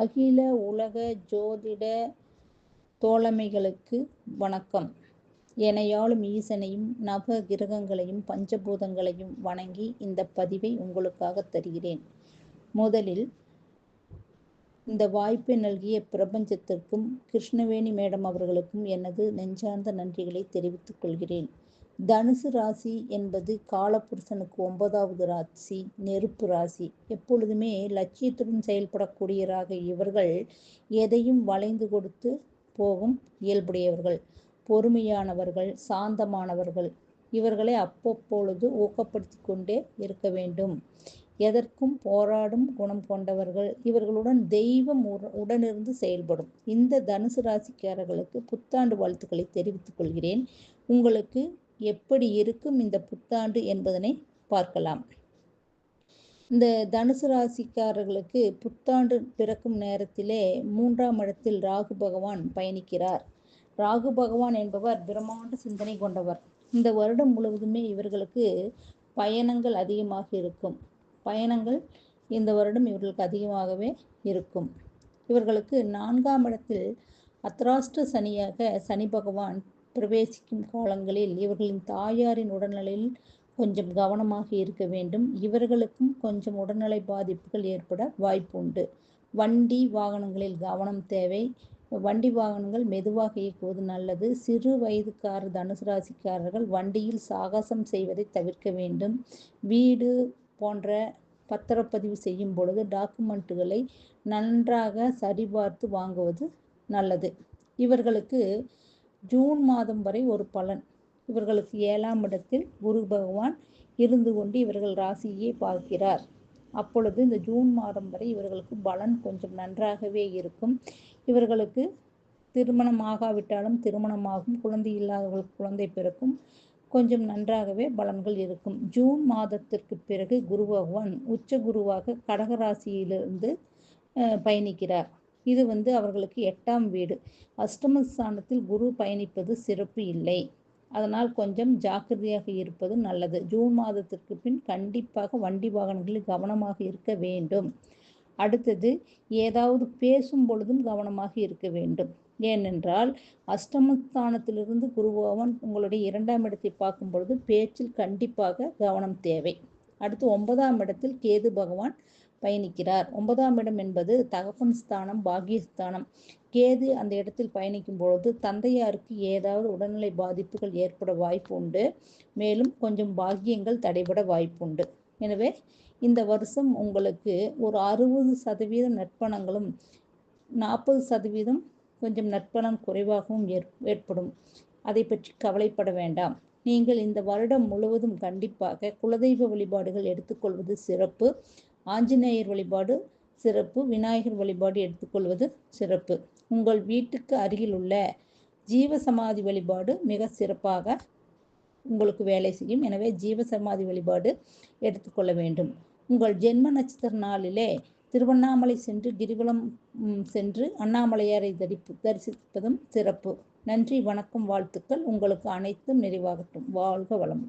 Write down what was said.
அகில உலக ஜோதிட தோழமைகளுக்கு வணக்கம். எனையாளும் ஈசனையும் நவ கிரகங்களையும் பஞ்சபூதங்களையும் வணங்கி இந்த பதிவை உங்களுக்காக தருகிறேன். முதலில் இந்த வாய்ப்பை நல்கிய பிரபஞ்சத்திற்கும் கிருஷ்ணவேணி மேடம் அவர்களுக்கும் எனது நெஞ்சார்ந்த நன்றிகளை தெரிவித்துக் கொள்கிறேன். தனுசு ராசி என்பது காலபுருஷனுக்கு ஒன்பதாவது ராசி நெருப்பு ராசி. எப்பொழுதுமே லட்சியத்துடன் செயல்படக்கூடியராக இவர்கள் எதையும் வளைந்து கொடுத்து போகும் இயல்புடையவர்கள். பொறுமையானவர்கள் சாந்தமானவர்கள். இவர்களை அப்பப்பொழுது ஊக்கப்படுத்தி கொண்டே இருக்க வேண்டும். எதற்கும் போராடும் குணம் கொண்டவர்கள். இவர்களுடன் தெய்வம் உடனிருந்து செயல்படும். இந்த தனுசு ராசிக்காரர்களுக்கு புத்தாண்டு வாழ்த்துக்களை தெரிவித்துக் கொள்கிறேன். உங்களுக்கு எப்படி இருக்கும் இந்த புத்தாண்டு என்பதனை பார்க்கலாம். இந்த தனுசு ராசிக்காரர்களுக்கு புத்தாண்டு பிறக்கும் நேரத்திலே மூன்றாம் இடத்தில் ராகு பகவான் பயணிக்கிறார். ராகு பகவான் என்பவர் பிரம்மாண்ட சிந்தனை கொண்டவர். இந்த வருடம் முழுவதுமே இவர்களுக்கு பயணங்கள் அதிகமாக இருக்கும். பயணங்கள் இந்த வருடம் இவர்களுக்கு அதிகமாகவே இருக்கும். இவர்களுக்கு நான்காம் இடத்தில் அத்ராஷ்ட சனியாக சனி பகவான் பிரவேசிக்கும் காலங்களில் இவர்களின் தாயாரின் உடல்நிலையில் கொஞ்சம் கவனமாக இருக்க வேண்டும். இவர்களுக்கும் கொஞ்சம் உடல்நிலை பாதிப்புகள் ஏற்பட வாய்ப்பு உண்டு வண்டி வாகனங்களில் கவனம் தேவை. வண்டி வாகனங்கள் மெதுவாக இயக்குவது நல்லது. சிறு வயதுக்கார தனுசு ராசிக்காரர்கள் வண்டியில் சாகசம் செய்வதை தவிர்க்க வேண்டும். வீடு போன்ற பத்திரப்பதிவு செய்யும் பொழுது டாக்குமெண்ட்டுகளை நன்றாக சரிபார்த்து வாங்குவது நல்லது. இவர்களுக்கு ஜூன் மாதம் வரை ஒரு பலன். இவர்களுக்கு ஏழாம் இடத்தில் குரு பகவான் இருந்து கொண்டு இவர்கள் ராசியை பார்க்கிறார். அப்பொழுது இந்த ஜூன் மாதம் வரை இவர்களுக்கு பலன் கொஞ்சம் நன்றாகவே இருக்கும். இவர்களுக்கு திருமணம் ஆகாவிட்டாலும் திருமணமாகும். குழந்தை இல்லாதவர்களுக்கு குழந்தை பிறக்கும். கொஞ்சம் நன்றாகவே பலன்கள் இருக்கும். ஜூன் மாதத்திற்கு பிறகு குரு பகவான் உச்ச குருவாக கடகராசியிலிருந்து பயணிக்கிறார். இது வந்து அவர்களுக்கு எட்டாம் வீடு. அஷ்டம ஸ்தானத்தில் குரு பயணிப்பது சிறப்பு இல்லை. அதனால் கொஞ்சம் ஜாக்கிரதையாக இருப்பது நல்லது. ஜூன் மாதத்திற்கு பின் கண்டிப்பாக வண்டி வாகனங்களில் கவனமாக இருக்க வேண்டும். அடுத்தது ஏதாவது பேசும் பொழுதும் கவனமாக இருக்க வேண்டும். ஏனென்றால் அஷ்டமஸ்தானத்திலிருந்து குருபவன் உங்களுடைய இரண்டாம் இடத்தை பார்க்கும் பொழுது பேச்சில் கண்டிப்பாக கவனம் தேவை. அடுத்து ஒன்பதாம் இடத்தில் கேது பகவான் பயணிக்கிறார். ஒன்பதாம் இடம் என்பது தகப்பன் ஸ்தானம் பாகியஸ்தானம் கேது அந்த இடத்தில் பயணிக்கும் பொழுது தந்தையாருக்கு ஏதாவது உடல்நிலை பாதிப்புகள் ஏற்பட வாய்ப்பு உண்டு. மேலும் கொஞ்சம் பாக்கியங்கள் தடைபட வாய்ப்பு உண்டு. எனவே இந்த வருஷம் உங்களுக்கு ஒரு அறுபது சதவீதம் நற்பணங்களும் நாற்பது சதவீதம் கொஞ்சம் நற்பணம் குறைவாகவும் ஏற்படும். அதை பற்றி கவலைப்பட வேண்டாம். நீங்கள் இந்த வருடம் முழுவதும் கண்டிப்பாக குலதெய்வ வழிபாடுகள் எடுத்துக்கொள்வது சிறப்பு. ஆஞ்சநேயர் வழிபாடு சிறப்பு விநாயகர் வழிபாடு எடுத்துக்கொள்வது சிறப்பு. உங்கள் வீட்டுக்கு அருகில் உள்ள ஜீவசமாதி வழிபாடு மிக சிறப்பாக உங்களுக்கு வேலை செய்யும். எனவே ஜீவசமாதி வழிபாடு எடுத்துக்கொள்ள வேண்டும். உங்கள் ஜென்ம நட்சத்திர நாளிலே திருவண்ணாமலை சென்று கிரிவலம் சென்று அண்ணாமலையாரை தரிப்பு தரிசிப்பதும் சிறப்பு. நன்றி வணக்கம் வாழ்த்துக்கள். உங்களுக்கு அனைத்தும் நிறைவாகட்டும். வாழ்க வளம்